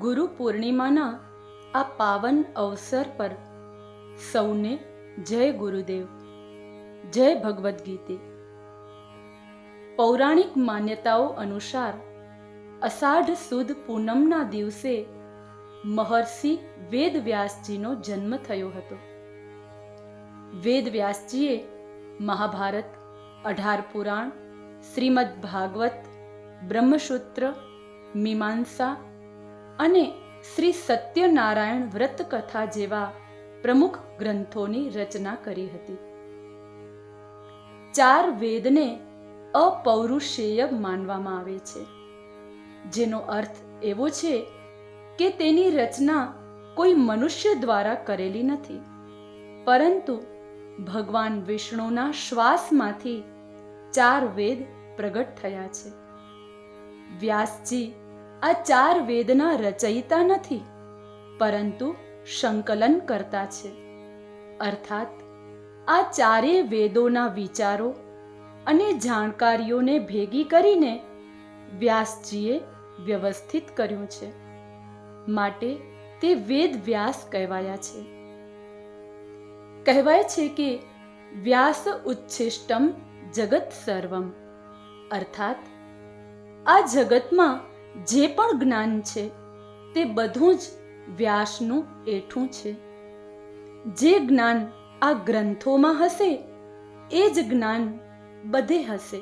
ગુરુ પૂર્ણિમાના આ પાવન અવસર પર સૌને જય ગુરુદેવ, જય ભગવદ્ ગીતે. પૌરાણિક માન્યતાઓ અનુસાર અષાઢ સુદ પૂનમના દિવસે મહર્ષિ વેદવ્યાસજીનો જન્મ થયો હતો. વેદવ્યાસજીએ મહાભારત, અઢાર પુરાણ, શ્રીમદ ભાગવત, બ્રહ્મસૂત્ર, મીમાંસા અને શ્રી સત્યનારાયણ વ્રત કથા જેવા પ્રમુખ ગ્રંથોની રચના કરી હતી. ચાર વેદને અપૌરુષેય માનવામાં આવે છે. જેનો અર્થ એવો છે કે તેની રચના કોઈ મનુષ્ય દ્વારા કરેલી નથી, પરંતુ ભગવાન વિષ્ણુના શ્વાસમાંથી ચાર વેદ પ્રગટ થયા છે. વ્યાસજી આ ચાર વેદના રચયિતા નથી, પરંતુ સંકલન કરતા છે. અર્થાત, આ ચારેય વેદોના વિચારો અને જાણકારીઓને ભેગી કરીને વ્યાસજીએ વ્યવસ્થિત કર્યું છે. માટે તે વેદ વ્યાસ કહેવાયા છે. કહેવાય છે કે વ્યાસ ઉચ્છિષ્ટમ જગત સર્વમ. અર્થાત, આ જગતમાં જે પણ જ્ઞાન છે, તે બધું જ વ્યાસનું એઠું છે. જે જ્ઞાન આ ગ્રંથોમાં હશે, એ જ જ્ઞાન બધે હશે.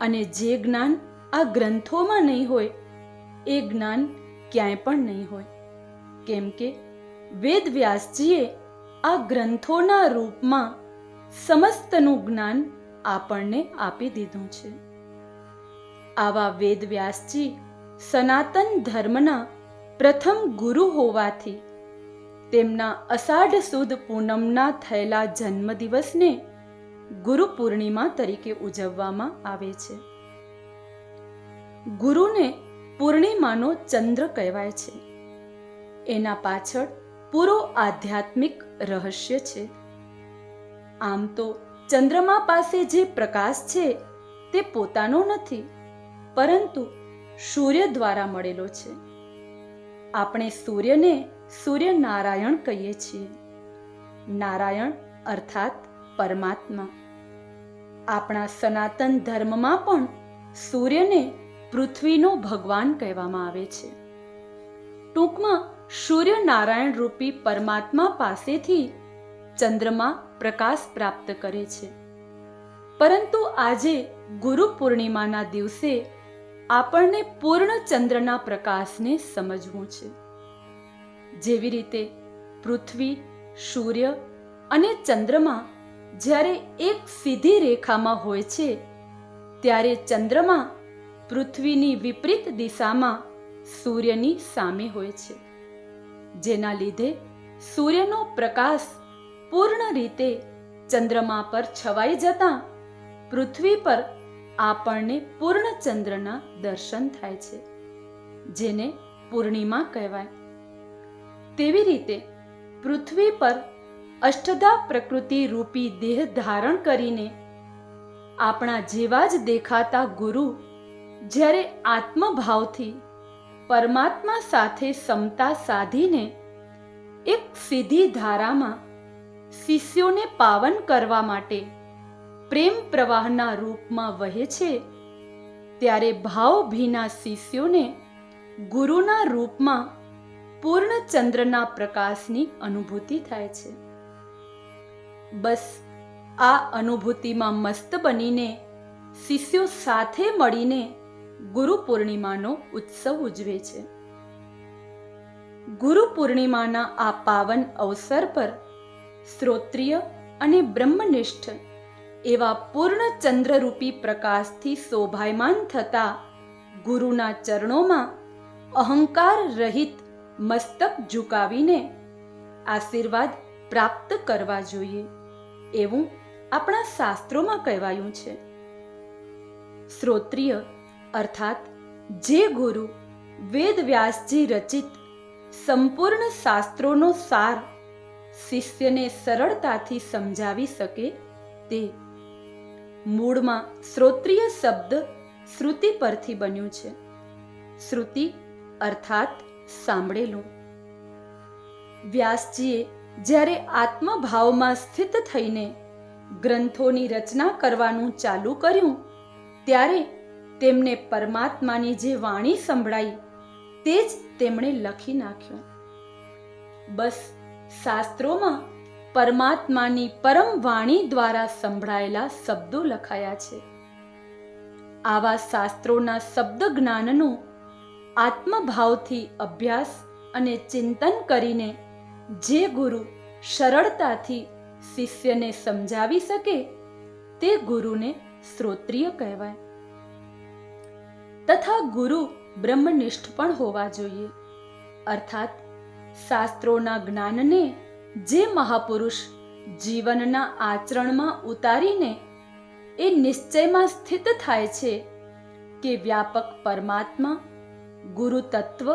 અને જે જ્ઞાન આ ગ્રંથોમાં નહીં હોય, એ જ્ઞાન ક્યાંય પણ નહીં હોય. કેમ કે વેદ વ્યાસજીએ આ ગ્રંથોના રૂપમાં સમસ્તનું જ્ઞાન આપણને આપી દીધું છે. આવા વેદ વ્યાસજી સનાતન ધર્મના પ્રથમ ગુરુ હોવાથી તેમના અષાઢ સુદ પૂનમના થયેલા જન્મદિવસને ગુરુ પૂર્ણિમા તરીકે ઉજવવામાં આવે છે. ગુરુને પૂર્ણિમાનો ચંદ્ર કહેવાય છે. એના પાછળ પૂરો આધ્યાત્મિક રહસ્ય છે. આમ તો ચંદ્રમા પાસે જે પ્રકાશ છે તે પોતાનો નથી, પરંતુ સૂર્ય દ્વારા મળેલો છે. આપણે સૂર્યને સૂર્યનારાયણ કહીએ છીએ. નારાયણ અર્થાત પરમાત્મા. આપણા સનાતન ધર્મમાં પણ સૂર્યને પૃથ્વીનો ભગવાન કહેવામાં આવે છે. ટૂંકમાં સૂર્યનારાયણ રૂપી પરમાત્મા પાસેથી ચંદ્રમા પ્રકાશ પ્રાપ્ત કરે છે. પરંતુ આજે ગુરુ પૂર્ણિમાના દિવસે આપણને પૂર્ણ ચંદ્રના પ્રકાશને સમજવું છે. જેવી રીતે પૃથ્વી, સૂર્ય અને ચંદ્રમા જ્યારે એક સીધી રેખામાં હોય છે, ત્યારે ચંદ્રમા પૃથ્વીની વિપરીત દિશામાં સૂર્યની સામે હોય છે. જેના લીધે સૂર્યનો પ્રકાશ પૂર્ણ રીતે ચંદ્રમા પર છવાઈ જતાં પૃથ્વી પર આપણને પૂર્ણચંદ્રના દર્શન થાય છે, જેને પૂર્ણિમા કહેવાય. તેવી રીતે પૃથ્વી પર અષ્ટધા પ્રકૃતિ રૂપી દેહ ધારણ કરીને આપણા જેવા જ દેખાતા ગુરુ જ્યારે આત્મભાવથી પરમાત્મા સાથે સમતા સાધીને એક સીધી ધારામાં શિષ્યોને પાવન કરવા માટે પ્રેમ પ્રવાહના રૂપમાં વહે છે, ત્યારે ભાવભીના શિષ્યોને ગુરુના રૂપમાં પૂર્ણ ચંદ્રના પ્રકાશની અનુભૂતિ થાય છે. બસ આ અનુભૂતિમાં મસ્ત બનીને શિષ્યો સાથે મળીને ગુરુ પૂર્ણિમાનો ઉત્સવ ઉજવે છે. ગુરુ પૂર્ણિમાના આ પાવન અવસર પર શ્રોત્રિય અને બ્રહ્મનિષ્ઠ એવા પૂર્ણ ચંદ્રરૂપી પ્રકાશથી શોભાયમાન થતા ગુરુના ચરણોમાં અહંકાર રહિત મસ્તક ઝુકાવીને આશીર્વાદ પ્રાપ્ત કરવા જોઈએ. એવું આપણા શાસ્ત્રોમાં કહેવાયું છે. શ્રોત્રિય, અર્થાત જે ગુરુ વેદ વ્યાસજી રચિત સંપૂર્ણ શાસ્ત્રોનો સાર શિષ્યને સરળતાથી સમજાવી શકે તે મૂળમાં શ્રોત્રિય શબ્દ શ્રુતિ પરથી બન્યું છે. શ્રુતિ અર્થાત સાંભળેલું. વ્યાસજીએ જ્યારે આત્મભાવમાં સ્થિત થઈને ગ્રંથોની રચના કરવાનું ચાલુ કર્યું, ત્યારે તેમને પરમાત્માની જે વાણી સંભળાઈ, તે જ તેમણે લખી નાખ્યું. બસ શાસ્ત્રોમાં પરમાત્માની પરમ વાણી દ્વારા સંભળાયેલા શબ્દો લખાયા છે. આવા શાસ્ત્રોના શબ્દ જ્ઞાનનો આત્મભાવથી અભ્યાસ અને ચિંતન કરીને જે ગુરુ સરળતાથી શિષ્યને સમજાવી શકે, તે ગુરુને શ્રોત્રિય કહેવાય. તથા ગુરુ બ્રહ્મનિષ્ઠ પણ હોવા જોઈએ. અર્થાત, શાસ્ત્રોના જ્ઞાનને જે મહાપુરુષ જીવનના આચરણમાં ઉતારીને એ નિશ્ચયમાં સ્થિત થાય છે કે વ્યાપક પરમાત્મા, ગુરુ તત્વ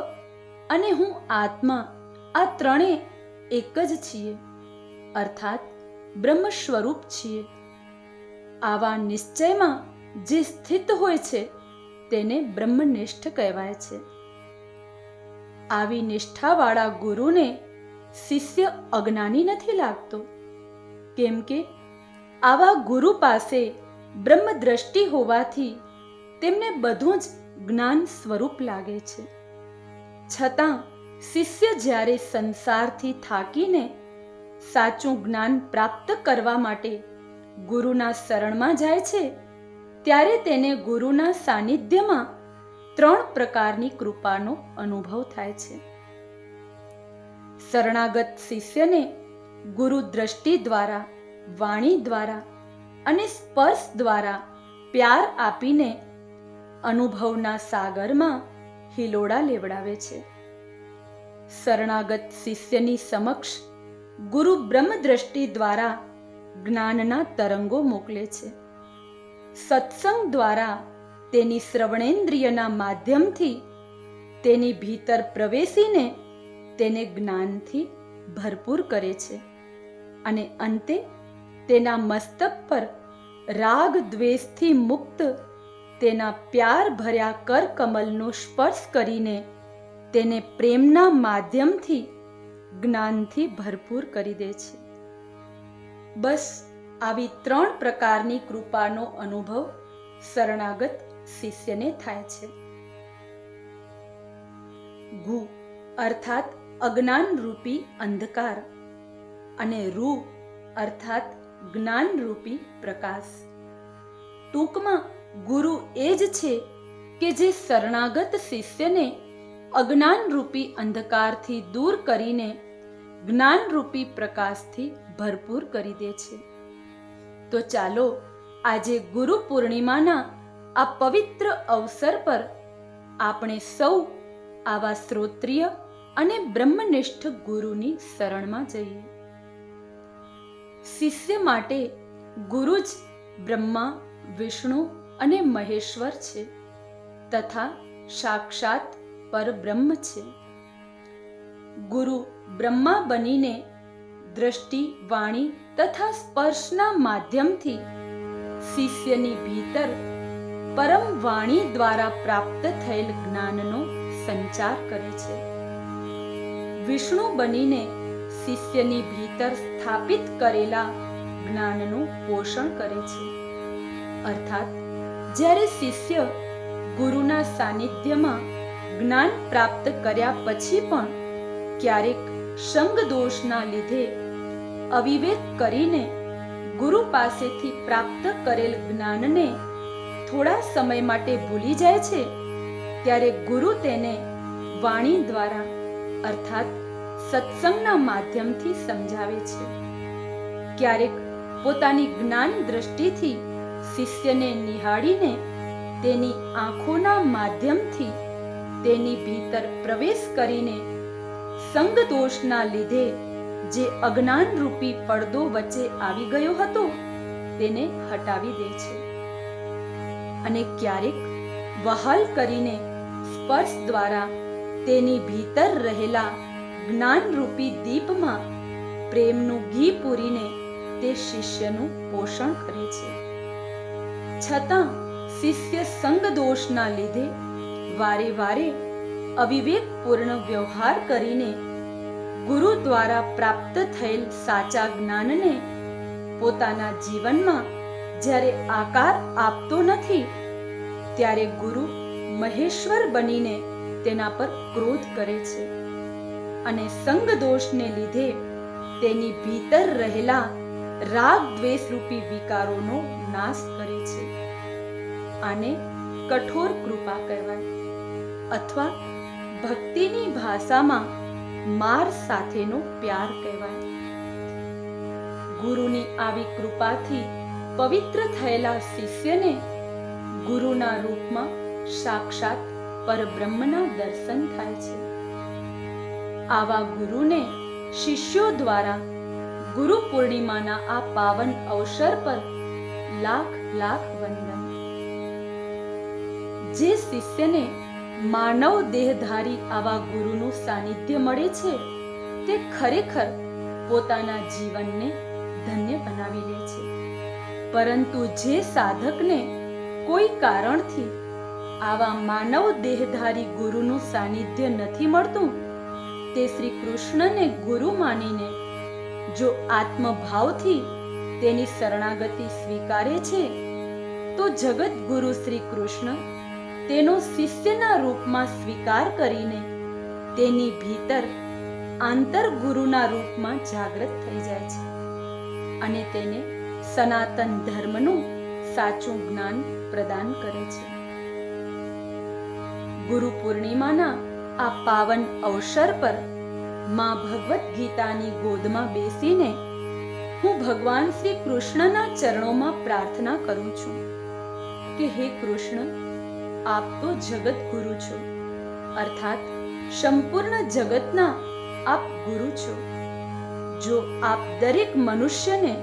અને હું આત્મા આ ત્રણે એક જ છીએ. અર્થાત બ્રહ્મ સ્વરૂપ છીએ. આવા નિશ્ચયમાં જે સ્થિત હોય છે તેને બ્રહ્મનિષ્ઠ કહેવાય છે. આવી નિષ્ઠાવાળા ગુરુને શિષ્ય અજ્ઞાની નથી લાગતો. કેમ કે આવા ગુરુ પાસે બ્રહ્મ દ્રષ્ટિ હોવાથી તેમને બધું જ જ્ઞાન સ્વરૂપ લાગે છે. છતાં શિષ્ય જ્યારે સંસારથી થાકીને સાચું જ્ઞાન પ્રાપ્ત કરવા માટે ગુરુના શરણમાં જાય છે, ત્યારે તેને ગુરુના સાનિધ્યમાં ત્રણ પ્રકારની કૃપાનો અનુભવ થાય છે. શરણાગત શિષ્યને ગુરુ દ્રષ્ટિ દ્વારા, વાણી દ્વારા અને સ્પર્શ દ્વારા પ્યાર આપીને અનુભવના સાગરમાં હિલોડા લેવડાવે છે. શરણાગત શિષ્યની સમક્ષ ગુરુ બ્રહ્મદ્રષ્ટિ દ્વારા જ્ઞાનના તરંગો મોકલે છે. સત્સંગ દ્વારા તેની શ્રવણેન્દ્રિયના માધ્યમથી તેની ભીતર પ્રવેશીને તેને જ્ઞાનથી ભરપૂર કરે છે અને અંતે તેના મસ્તક પર રાગ દ્વેષથી મુક્ત તેના પ્યાર ભર્યા કર કમલનો સ્પર્શ કરીને તેને પ્રેમના માધ્યમથી જ્ઞાનથી ભરપૂર કરી દે છે. બસ આવી ત્રણ પ્રકારની કૃપાનો અનુભવ શરણાગત શિષ્યને થાય છે. ગુ અર્થાત અજ્ઞાન રૂપી અંધકાર અને રૂ અર્થાત જ્ઞાન રૂપી પ્રકાશ. ટૂંકમાં ગુરુ એ જ છે કે જે શરણાગત શિષ્યને અજ્ઞાન રૂપી અંધકારથી દૂર કરીને જ્ઞાન રૂપી પ્રકાશથી ભરપૂર કરી દે છે. તો ચાલો આજે ગુરુ પૂર્ણિમાના આ પવિત્ર અવસર પર આપણે સૌ આવા શ્રોત્રિય અને બ્રહ્મનિષ્ઠ ગુરુની શરણમાં જઈએ. શિષ્ય માટે ગુરુ જ બ્રહ્મા, વિષ્ણુ અને મહેશ્વર છે તથા સાક્ષાત પરબ્રહ્મ છે. ગુરુ બ્રહ્મા બનીને દ્રષ્ટિ, વાણી તથા સ્પર્શના માધ્યમથી શિષ્યની ભીતર પરમ વાણી દ્વારા પ્રાપ્ત થયેલ જ્ઞાનનો સંચાર કરે છે. વિષ્ણુ બનીને શિષ્યની ભીતર સ્થાપિત કરેલા જ્ઞાનનું પોષણ કરે છે. અર્થાત, જ્યારે શિષ્ય ગુરુના સાનિધ્યમાં જ્ઞાન પ્રાપ્ત કર્યા પછી પણ ક્યારેક સંગ દોષના લીધે અવિવેક કરીને ગુરુ પાસેથી પ્રાપ્ત કરેલ જ્ઞાનને થોડા સમય માટે ભૂલી જાય છે, ત્યારે ગુરુ તેને વાણી દ્વારા અર્થાત સત્સંગના માધ્યમથી સમજાવે છે. ક્યારેક પોતાની જ્ઞાન દ્રષ્ટિથી શિષ્યને નિહાળીને તેની આંખોના માધ્યમથી તેની ભીતર પ્રવેશ કરીને સંગ દોષના લીધે જે અજ્ઞાન રૂપી પડદો વચ્ચે આવી ગયો હતો, તેને હટાવી દે છે. અને ક્યારેક વહાલ કરીને સ્પર્શ દ્વારા તેની ભીતર રહેલા જ્ઞાનરૂપી દીપમાં પ્રેમનું ઘી પૂરીને તે શિષ્યનું પોષણ કરે છે. છતાં શિષ્ય સંગ દોષના લીધે વારે વારે અવિવેકપૂર્ણ વ્યવહાર કરીને ગુરુ દ્વારા પ્રાપ્ત થયેલ સાચા જ્ઞાનને પોતાના જીવનમાં જ્યારે આકાર આપતો નથી, ત્યારે ગુરુ મહેશ્વર બનીને તેના પર ક્રોધ કરે છે. અને સંગ દોષને લીધે તેની ભીતર રહેલા રાગ દ્વેષ રૂપી વિકારોનો નાશ કરે છે. આને કઠોર કૃપા કહેવાય. અથવા ભક્તિની ભાષામાં માર સાથેનો પ્યાર કહેવાય. ગુરુની આવી કૃપાથી પવિત્ર થયેલા શિષ્યને ગુરુના રૂપમાં સાક્ષાત પરબ્રહ્મના દર્શન થાય છે. આવા ગુરુને શિષ્યો દ્વારા ગુરુ પૂર્ણિમાના આ પાવન અવસર પર લાખ લાખ વંદન. જે શિષ્યને માનવ દેહધારી આવા ગુરુનું સાનિધ્ય મળે છે, તે ખરેખર પોતાના જીવનને ધન્ય બનાવી લે છે. પરંતુ જે સાધકને કોઈ કારણથી આવા માનવ દેહધારી ગુરુનું સાનિધ્ય નથી મળતું. તે શ્રી કૃષ્ણને ગુરુ માનીને જો આત્મભાવથી તેની શરણાગતિ સ્વીકારે છે, તો જગત ગુરુ શ્રી કૃષ્ણ તેનો શિષ્યના રૂપમાં સ્વીકાર કરીને તેની ભીતર આંતર ગુરુના રૂપમાં જાગૃત થઈ જાય છે અને તેને સનાતન ધર્મનું સાચું જ્ઞાન પ્રદાન કરે છે. ગુરુ પૂર્ણિમાના આ પાવન અવસર પરમાં ભગવદ્ ગીતાની ગોદમાં બેસીને હું ભગવાન શ્રી કૃષ્ણના ચરણોમાં પ્રાર્થના કરું છું કે હે કૃષ્ણ, આપ તો જગત ગુરુ છો. અર્થાત, સંપૂર્ણ જગતના આપ ગુરુ છો. જો આપ દરેક મનુષ્યને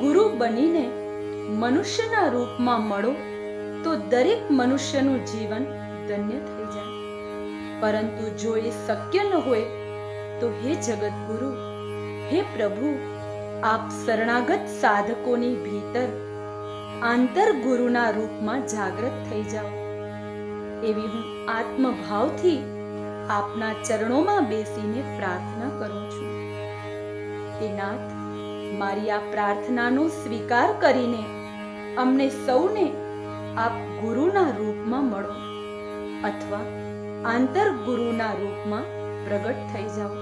ગુરુ બનીને મનુષ્યના રૂપમાં મળો, તો દરેક મનુષ્યનું જીવન ધન્ય થઈ જાય. પરંતુ જો એ શક્ય ન હોય, તો હે જગતગુરુ હે પ્રભુ, આપ શરણાગત સાધકોની ભીતર આંતર ગુરુના રૂપમાં જાગૃત થઈ જાઓ. એવી હું આત્મભાવથી આપના ચરણોમાં બેસીને પ્રાર્થના કરું છું. હે નાથ, મારી આ પ્રાર્થનાનો સ્વીકાર કરીને અમને સૌને આપ ગુરુના રૂપમાં મળો. અથવા આંતર ગુરુના રૂપમાં પ્રગટ થઈ જાઓ.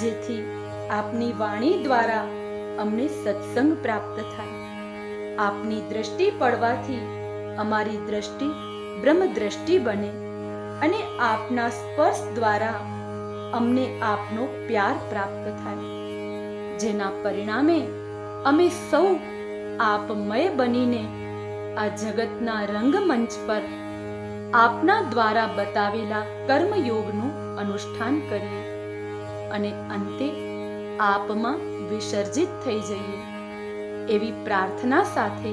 જેથી આપની વાણી દ્વારા અમને સત્સંગ પ્રાપ્ત થાય. આપની દ્રષ્ટિ પડવાથી અમારી દ્રષ્ટિ બ્રહ્મ બને અને આપના સ્પર્શ દ્વારા અમને આપનો પ્યાર પ્રાપ્ત થાય. જેના પરિણામે અમે સૌ આપમય બનીને આ જગતના રંગમંચ પર આપના દ્વારા બતાવેલા કર્મયોગનું અનુષ્ઠાન કરીએ અને અંતે આપમાં વિસર્જિત થઈ જઈએ. એવી પ્રાર્થના સાથે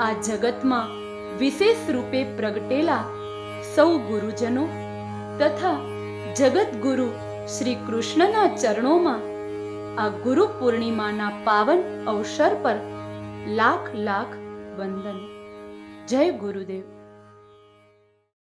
આ જગતમાં વિશેષ રૂપે પ્રગટેલા સૌ ગુરુજનો તથા જગતગુરુ શ્રી કૃષ્ણના ચરણોમાં આ ગુરુ પૂર્ણિમાના પાવન અવસર પર લાખ લાખ વંદન. જય ગુરુદેવ.